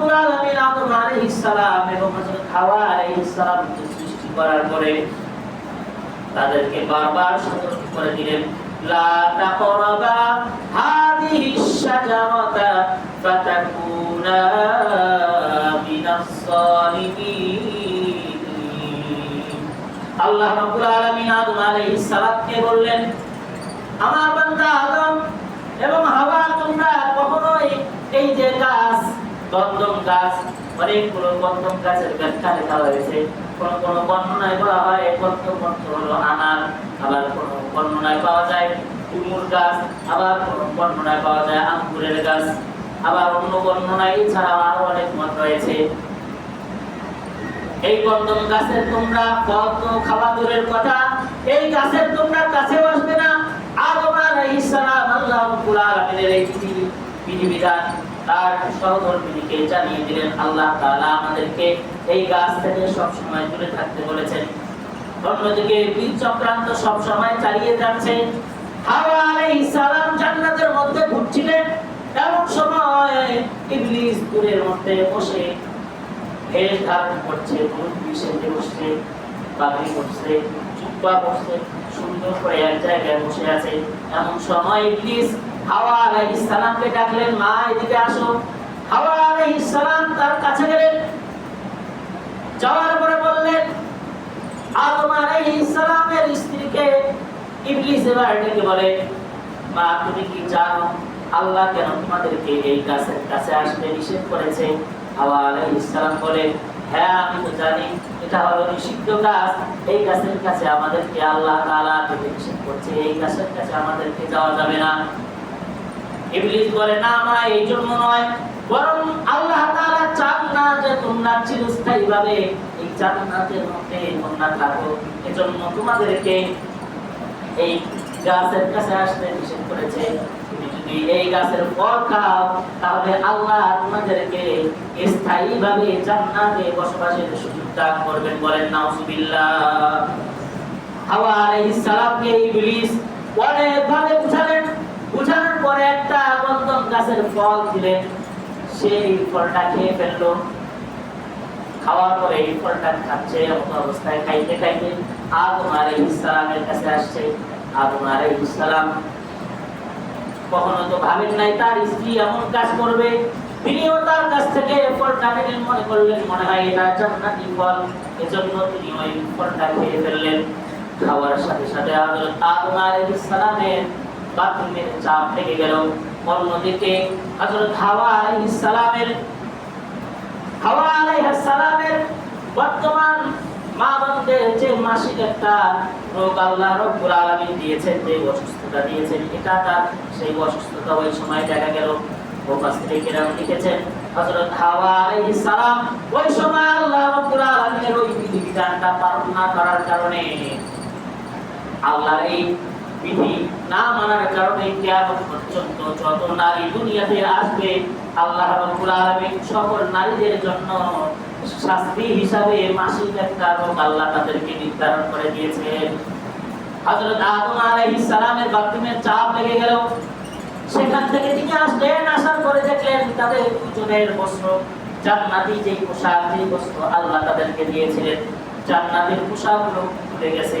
রব্বুল আলামিন আদম আলাইহিস সালাম এবং হযরত হাওয়া আলাইহিস সালামকে সৃষ্টি করার পরে তাদেরকে বারবার সতর্ক করে দিলেন, লা তাকরাবা হাদিহিস শাজারাতা ফাতাকুনা মিনাস সালিমিন। আল্লাহ রাব্বুল আলামিন আদম আলাইহিস সালামকে বললেন, আমার বান্দা আদম এবং হাওয়া, তোমরা কখনোই এই যে গাছ গন্ধম গাছ, অনেকগুলো গন্ধম গাছের ব্যাখ্যা লেখা হয়েছে কোন কোন বর্ণনায় বলা হয়, এই গন্ধম অর্থ হলো আনার, আবার কোন বর্ণনায় পাওয়া যায় ডুমুর গাছ, আবার কোন বর্ণনায় পাওয়া যায় আঙ্গুরের গাছ, আবার অন্য বর্ণনায় এছাড়াও আরও অনেক মত রয়েছে। এই গন্ধম গাছের তোমরা ফল তো খাওয়া দূরের কথা, এই গাছের তোমরা কাছে আসবে না। আদম আলাইহিস সালাম আল্লাহ এই বিধি- বিধিবিধান তার সহধর্মিনীকে জানিয়ে দিলেন আল্লাহ তাআলা আমাদেরকে এই গাছ থেকে সব সময় দূরে থাকতে বলেছেন। অন্যদিকে বীজ চক্রান্ত সব সময় চালিয়ে যাচ্ছে। হাওয়া আলাইহিস সালাম জান্নাতের মধ্যে ঘুরছিলেন এমন সময় ইবলিস দূরের মধ্যে বসে ভেষ ধারণ করছে হলুদ বিষেতে বসছে, পাগড়ি করছে চুপ্পা করছে সুন্দর করে এক জায়গায় বসে আছে। এমন সময় ইবলিস হাওয়া আলাইহিস সালামকে ডাকলেন, মা, এদিকে আসো। হাওয়া আলাইহিস সালাম তার কাছে গেলেন। যাওয়ার পরে বললেন, আদম আলাইহিস সালামের স্ত্রীকে ইবলিস এবার ডেকে বলে, মা, তুমি কি জানো, আল্লাহ কেন তোমাদেরকে এই গাছের কাছে আসতে নিষেধ করেছে? হাওয়া আলাইহিস সালাম বলে হ্যাঁ আমি তো জানি, এটা হলো নিষিদ্ধ গাছ। এই গাছের কাছে আমাদেরকে আল্লাহ তাআলা করছে, এই গাছের কাছে আমাদেরকে যাওয়া যাবে না। ইবলিস বলে, না, মা, এই জন্য নয়। বরং আল্লাহ তাআলা চান না যে তোমরা চিরস্থায়ীভাবে এই জান্নাতের মধ্যে তোমরা থাকো। এজন্য তোমাদেরকে এই গাছের কাছে আসতে নিষেধ করেছে। যদি এই গাছের ফল খাও, তাহলে আল্লাহ তোমাদেরকে স্থায়ীভাবে জান্নাতে বসবাসের সুযোগ দান করবেন বলেন, নাউজুবিল্লাহ। হাওয়া আলাইহিস সালামকে ইবলিস অনেকভাবে বুঝালেন। বুঝানোর পরে একটা গন্ধম গাছের ফল দিলেন সেই ফলটা খেয়ে ফেলল। খাওয়ার পরে এই ফলটা খাচ্ছে এমন অবস্থায় খাইতে খাইতে আদম আলাইহিস সালামের কাছে আসছে। আদম আলাইহিস সালাম কখনো তো ভাবেন নাই, তার স্ত্রী এমন কাজ করবে? তিনিও তার কাছ থেকে ফলটা নিলেন, মনে করলেন, মনে হয় এটা জান্নাতি ফল। এজন্য তিনি ওই ফলটা খেয়ে ফেললেন। খাওয়ার সাথে সাথে আদম আলাইহিস সালামের বাথরুমের চাপ লেগে গেল। অন্যদিকে হাওয়া হাওয়া বর্তমান মা যে মাসিক একটা রোগ আল্লাহ রব্বুল আলামিন দিয়েছেন, যে অসুস্থতা দিয়েছেন, এটা তার সেই অসুস্থতা ওই সময় দেখা গেল। লিখেছেন হাওয়া ওই সময় আল্লাহ রব্বুল আলামিনের ওই বিধিবিধানটা পালন না করার কারণে এই বিধি না মানার কারণে কিয়ামত পর্যন্ত যত নারী দুনিয়াতে আসবে, আল্লাহ রাব্বুল আলামিন সকল নারীদের জন্য শাস্তি হিসাবে মাসিক একটা রোগ আল্লাহ তাদেরকে নির্ধারণ করে দিয়েছেন। হযরত আদম আলাইহিস সালামের বাথরুমের চাপ লেগে গেল। সেখান থেকে তিনি আসলেন, আসার পরে দেখলেন তাদের দুজনের বস্ত্র, জান্নাতি যেই পোশাক, যেই বস্ত্র আল্লাহ তাদেরকে দিয়েছিলেন, জান্নাতের পোশাকগুলো খুলে গেছে।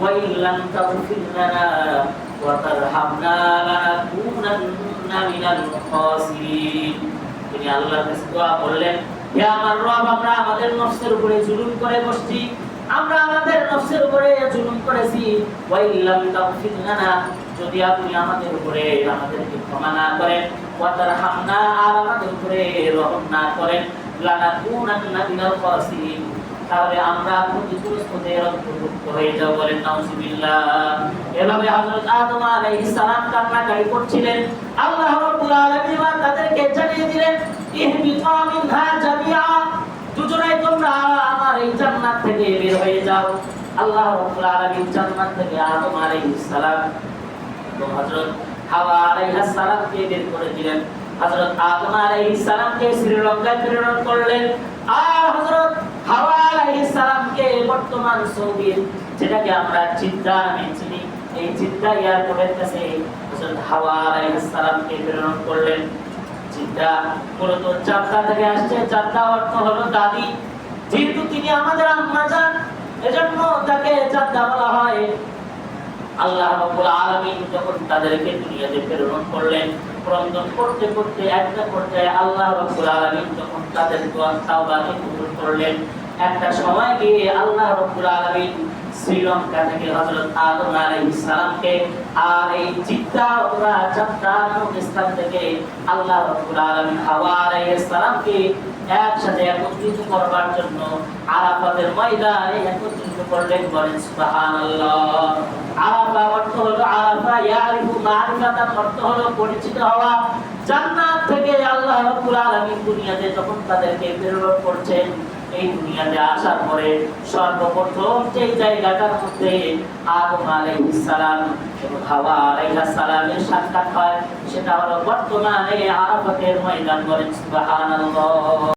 ওয়া ইল্লাম তাগফির লানা ওয়া তারহামনা লানাকুনান্না মিনাল খাসিরিন। তিনি আল্লাহর দোয়া করলেন, হে আমার রব, আমরা আমাদের নফসের উপরে জুলুম করে বসছি, আমরা আমাদের নফসের উপরে জুলুম করেছি। ওয়া ইল্লাম তাগফির লানা, যদি আপনি আমাদের উপরে আমাদেরকে ক্ষমা না করেন, ওয়া তারহামনা, আর আমাদের উপরে রহম না করেন, লানাকুনান্না মিনাল খাসিরিন। তাহলে আমরা ক্ষতিগ্রস্তদের অন্তর্ভুক্ত হয়ে বলেন, নাউজুবিল্লাহ। এভাবে আদম আলাইহিস সালাম কান্নাকারি করছিলেন। আল্লাহ রাব্বুল আলামিন তাদেরকে জানিয়ে দিলেন ইহবিতা মিনহা দুজনেই তোমরা আমার এই জান্নাত থেকে বের হয়ে যাও। আল্লাহ রাব্বুল আলামিন জান্নাত থেকে আদম আলাইহিস সালাম হযরত হাওয়া আলাইহিস সালামকে বের করে দিলেন। হযরত আদম আলাইহিস সালামকে শ্রীলঙ্কায় প্রেরণ করলেন। আর হযরত বর্তমান সৌদি, যেটাকে আমরা চিন্তা নামে চিনি। এই চিন্তা এয়ারপোর্টের কাছে হাওয়া প্রেরণ করলেন। মূলত থেকে আসছে। অর্থ হলো দাদি যেহেতু তিনি আমাদের আম্মা যান এজন্য তাকে বলা হয়। আল্লাহ যখন তাদেরকে দুনিয়াতে প্রেরণ করলেন। ক্রন্দন করতে করতে একটা পর্যায়ে আল্লাহ রাব্বুল আলামিন যখন তাদের দোয়া তাওবাকে কবুল করলেন। একটা সময় গিয়ে আল্লাহ রাব্বুল আলামিন শ্রীলঙ্কা থেকে হযরত আদম আলাইহিস সালামকে আর এই চিত্তা অথবা চাত্তা নামক স্থান থেকে আল্লাহ রাব্বুল আলামিন হাওয়া আলাইহিস সালামকে একসাথে একত্রিত করবার জন্য আরাফাতের ময়দানে একত্রিত করলেন, বলেন সুবহানাল্লাহ। আরাফা অর্থ হলো আরাফা, ইয়ারিফু মারিফাতান অর্থ হলো পরিচিত হওয়া। জান্নাত থেকে আল্লাহ রাব্বুল আলামিন দুনিয়াতে যখন তাদেরকে প্রেরণ করছেন এই দুনিয়াতে আসার পরে সর্বপ্রথম যে জায়গাটার মধ্যে আদম আলাইহিস সালাম এবং হাওয়া আলাইহিস সালামের সাক্ষাৎ হয়, সেটা হলো বর্তমানে আরাফাতের ময়দান বলেন, সুবহানাল্লাহ।